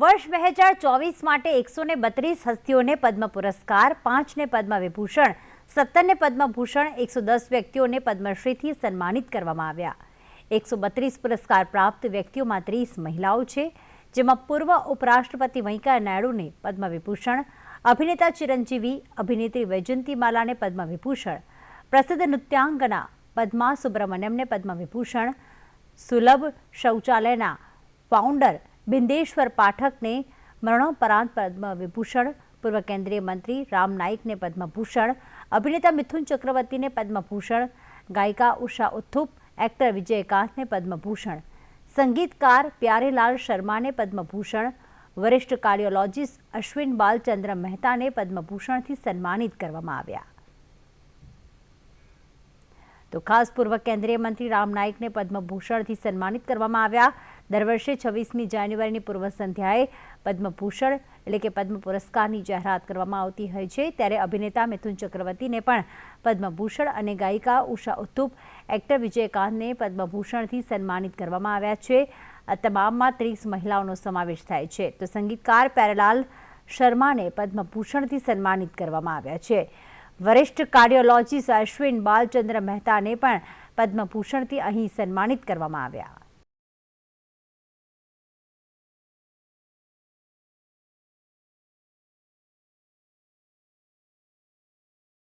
વર્ષ બે હજાર ચોવીસ માટે એકસો ને બત્રીસ હસ્તીઓને પદ્મ પુરસ્કાર પાંચને પદ્મ વિભૂષણ સત્તરને પદ્મભૂષણ એકસો દસ વ્યક્તિઓને પદ્મશ્રીથી સન્માનિત કરવામાં આવ્યા. એકસો બત્રીસ પુરસ્કાર પ્રાપ્ત વ્યક્તિઓમાં ત્રીસ મહિલાઓ છે, જેમાં પૂર્વ ઉપરાષ્ટ્રપતિ વેંકૈયા નાયડુને પદ્મ વિભૂષણ, અભિનેતા ચિરંજીવી, અભિનેત્રી વૈજયંતી માલાને પદ્મ વિભૂષણ, પ્રસિદ્ધ નૃત્યાંગના પદ્મા સુબ્રમણ્યમને પદ્મ વિભૂષણ, સુલભ શૌચાલયના ફાઉન્ડર બિંદેશ્વર પાઠકને મરણોપરાંત પદ્મ વિભૂષણ પૂર્વ કેન્દ્રીય મંત્રી રામ નાઇકને પદ્મભૂષણ, અભિનેતા મિથુન ચક્રવર્તીને પદ્મભૂષણ, ગાયિકા ઉષા ઉથુપ, એક્ટર વિજયકાંતને પદ્મભૂષણ. સંગીતકાર પ્યારેલાલ શર્માને પદ્મભૂષણ, વરિષ્ઠ કાર્ડિયોલોજિસ્ટ અશ્વિન બાલચંદ્ર મહેતાને પદ્મભૂષણથી સન્માનિત કરવામાં આવ્યા. તો ખાસ પૂર્વ કેન્દ્રીય મંત્રી રામ નાઈકને પદ્મભૂષણથી સન્માનિત કરવામાં આવ્યા. દર વર્ષે છવ્વીસમી જાન્યુઆરીની પૂર્વ સંધ્યાએ પદ્મભૂષણ એટલે કે પદ્મ પુરસ્કારની જાહેરાત કરવામાં આવતી હોય છે. ત્યારે અભિનેતા મિથુન ચક્રવર્તીને પણ પદ્મભૂષણ અને ગાયિકા ઉષા ઉત્તુપ એક્ટર વિજયકાંતને પદ્મભૂષણથી સન્માનિત કરવામાં આવ્યા છે. આ તમામમાં ત્રીસ મહિલાઓનો સમાવેશ થાય છે. તો સંગીતકાર પેરલાલ શર્માને પદ્મભૂષણથી સન્માનિત કરવામાં આવ્યા છે. વરિષ્ઠ કાર્ડિયોલોજીસ્ટ અશ્વિન બાલચંદ્ર મહેતાને પણ પદ્મભૂષણથી અહીં સન્માનિત કરવામાં આવ્યા.